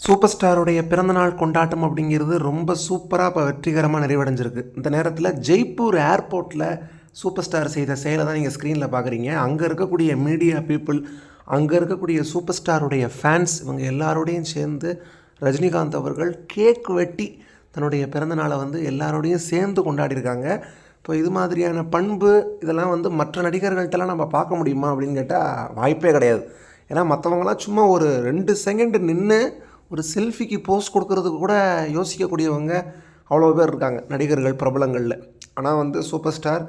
Super ஸ்டாருடைய பிறந்தநாள் கொண்டாட்டம் அப்படிங்கிறது ரொம்ப சூப்பராக இப்போ வெற்றிகரமாக நிறைவடைஞ்சிருக்கு. இந்த நேரத்தில் ஜெய்ப்பூர் ஏர்போர்ட்டில் சூப்பர் ஸ்டார் செய்த செயலை தான் நீங்கள் ஸ்க்ரீனில் பார்க்குறீங்க அங்கே இருக்கக்கூடிய மீடியா பீப்புள் அங்கே இருக்கக்கூடிய சூப்பர் ஸ்டாருடைய ஃபேன்ஸ் இவங்க எல்லாரோடையும் சேர்ந்து ரஜினிகாந்த் அவர்கள் கேக் வெட்டி தன்னுடைய பிறந்தநாளை வந்து எல்லாரோடையும் சேர்ந்து கொண்டாடியிருக்காங்க. இப்போ இது மாதிரியான பண்பு இதெல்லாம் வந்து மற்ற நடிகர்கள்ட்டெல்லாம் நம்ம பார்க்க முடியுமா அப்படின்னு கேட்டால் வாய்ப்பே கிடையாது. ஏன்னா மற்றவங்களாம் சும்மா ஒரு ரெண்டு செகண்ட் நின்று ஒரு செல்ஃபிக்கு போஸ்ட் கொடுக்கறதுக்கு கூட யோசிக்கக்கூடியவங்க அவ்வளோ பேர் இருக்காங்க நடிகர்கள் பிரபலங்களில். ஆனால் வந்து சூப்பர் ஸ்டார்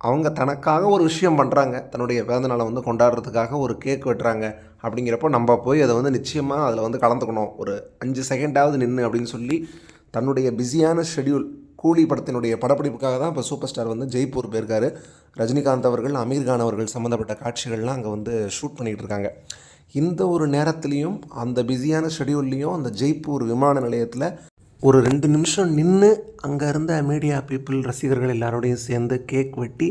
அவங்க தனக்காக ஒரு விஷயம் பண்ணுறாங்க தன்னுடைய பிறந்தநாளை வந்து கொண்டாடுறதுக்காக ஒரு கேக் வெட்டுறாங்க அப்படிங்கிறப்போ நம்ம போய் அதை வந்து நிச்சயமாக அதில் வந்து கலந்துக்கணும். ஒரு அஞ்சு செகண்டாவது நின்று அப்படின்னு சொல்லி தன்னுடைய பிஸியான ஷெட்யூல் கூலி படத்தினுடைய படப்பிடிப்புக்காக தான் இப்போ சூப்பர் ஸ்டார் வந்து ஜெய்ப்பூர் போயிருக்காரு. ரஜினிகாந்த் அவர்கள் அமீர்கான் அவர்கள் சம்மந்தப்பட்ட காட்சிகள்லாம் அங்கே வந்து ஷூட் பண்ணிகிட்டு இருக்காங்க. இந்த ஒரு நேரத்துலையும் அந்த பிஸியான ஷெடியூல்லையும் அந்த ஜெய்ப்பூர் விமான நிலையத்தில் ஒரு ரெண்டு நிமிஷம் நின்று அங்கே இருந்த மீடியா பீப்புள் ரசிகர்கள் எல்லாரோடையும் சேர்ந்து கேக் வெட்டி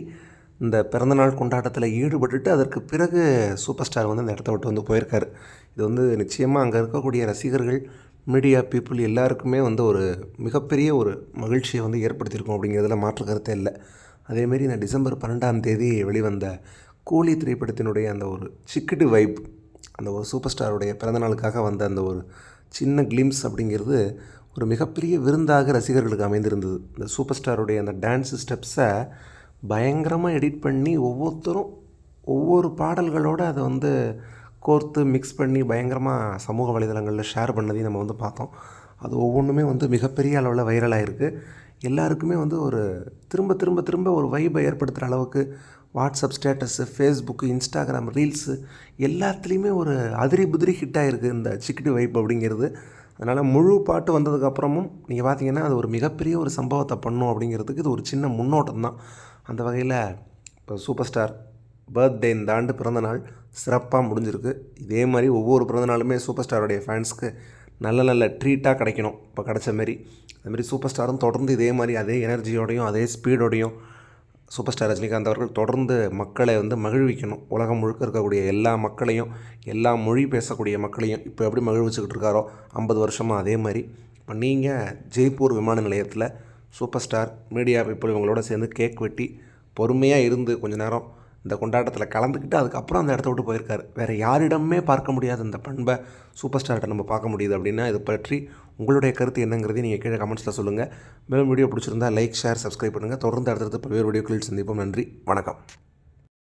இந்த பிறந்தநாள் கொண்டாட்டத்தில் ஈடுபட்டுட்டு அதற்கு பிறகு சூப்பர் ஸ்டார் வந்து அந்த இடத்த விட்டு வந்து போயிருக்காரு. இது வந்து நிச்சயமாக அங்கே இருக்கக்கூடிய ரசிகர்கள் மீடியா பீப்புள் எல்லாருக்குமே வந்து ஒரு மிகப்பெரிய ஒரு மகிழ்ச்சியை வந்து ஏற்படுத்தியிருக்கும் அப்படிங்கிறதுல மாற்று கருத்தே இல்லை. அதேமாரி இந்த டிசம்பர் பன்னெண்டாம் தேதி வெளிவந்த கூலி திரைப்படத்தினுடைய அந்த ஒரு சிக்கிட்டு வைப் அந்த ஒரு சூப்பர் ஸ்டாருடைய பிறந்தநாளுக்காக வந்த அந்த ஒரு சின்ன கிளிம்ஸ் அப்படிங்கிறது ஒரு மிகப்பெரிய விருந்தாக ரசிகர்களுக்கு அமைந்திருந்தது. இந்த சூப்பர் ஸ்டாருடைய அந்த டான்ஸ் ஸ்டெப்ஸை பயங்கரமாக எடிட் பண்ணி ஒவ்வொருத்தரும் ஒவ்வொரு பாடல்களோடு அதை வந்து கோர்த்து மிக்ஸ் பண்ணி பயங்கரமாக சமூக வலைதளங்களில் ஷேர் பண்ணதையும் நம்ம வந்து பார்த்தோம். அது ஒவ்வொன்றுமே வந்து மிகப்பெரிய அளவில் வைரலாக இருக்குது எல்லாருக்குமே வந்து ஒரு திரும்ப திரும்ப திரும்ப ஒரு வைபை ஏற்படுத்துகிற அளவுக்கு WhatsApp status Facebook Instagram reels எல்லாத்துலேயுமே ஒரு அதிரி புதிரி ஹிட் ஆகிருக்கு இந்த சிக்கிட்டு வைப் அப்படிங்கிறது. அதனால் முழு பாட்டு வந்ததுக்கப்புறமும் நீங்கள் பார்த்தீங்கன்னா அது ஒரு மிகப்பெரிய ஒரு சம்பவத்தை பண்ணும் அப்படிங்கிறதுக்கு இது ஒரு சின்ன முன்னோட்டம் தான். அந்த வகையில் இப்போ சூப்பர் ஸ்டார் பர்த்டே இந்த ஆண்டு பிறந்தநாள் சிறப்பாக முடிஞ்சிருக்கு. இதே மாதிரி ஒவ்வொரு பிறந்தநாளுமே சூப்பர் ஸ்டாருடைய ஃபேன்ஸ்க்கு நல்ல நல்ல ட்ரீட்டாக கிடைக்கணும். இப்போ கிடச்ச மாரி. அதுமாரி சூப்பர் ஸ்டாரும் தொடர்ந்து இதே மாதிரி அதே எனர்ஜியோடையும் அதே ஸ்பீடோடையும் சூப்பர் ஸ்டார் ரஜினிகாந்த் அவர்கள் தொடர்ந்து மக்களை வந்து மகிழ்விக்கணும். உலகம் முழுக்க இருக்கக்கூடிய எல்லா மக்களையும் எல்லா மொழி பேசக்கூடிய மக்களையும் இப்போ எப்படி மகிழ்விச்சுக்கிட்டு இருக்காரோ ஐம்பது வருஷமாக அதே மாதிரி. இப்போ நீங்கள் ஜெய்ப்பூர் விமான நிலையத்தில் சூப்பர் ஸ்டார் மீடியா பீப்புள் இவங்களோட சேர்ந்து கேக் வெட்டி பொறுமையாக இருந்து கொஞ்சம் நேரம் இந்த கொண்டாட்டத்தில் கலந்துக்கிட்டு அதுக்கப்புறம் அந்த இடத்த விட்டு போயிருக்காரு. வேறு யாரிடமே பார்க்க முடியாத இந்த பண்பை சூப்பர் ஸ்டார்கிட்ட நம்ம பார்க்க முடியுது அப்படின்னா இது பற்றி உங்களுடைய கருத்து என்னங்கிறதையும் நீங்கள் கீழே கமெண்ட்ஸில் சொல்லுங்கள் மேலும் வீடியோ பிடிச்சிருந்தா லைக் ஷேர் சப்ஸ்கிரைப் பண்ணுங்கள் தொடர்ந்து அடுத்தடுத்து பல்வேறு வீடியோக்களில் சந்திப்போம். நன்றி. வணக்கம்.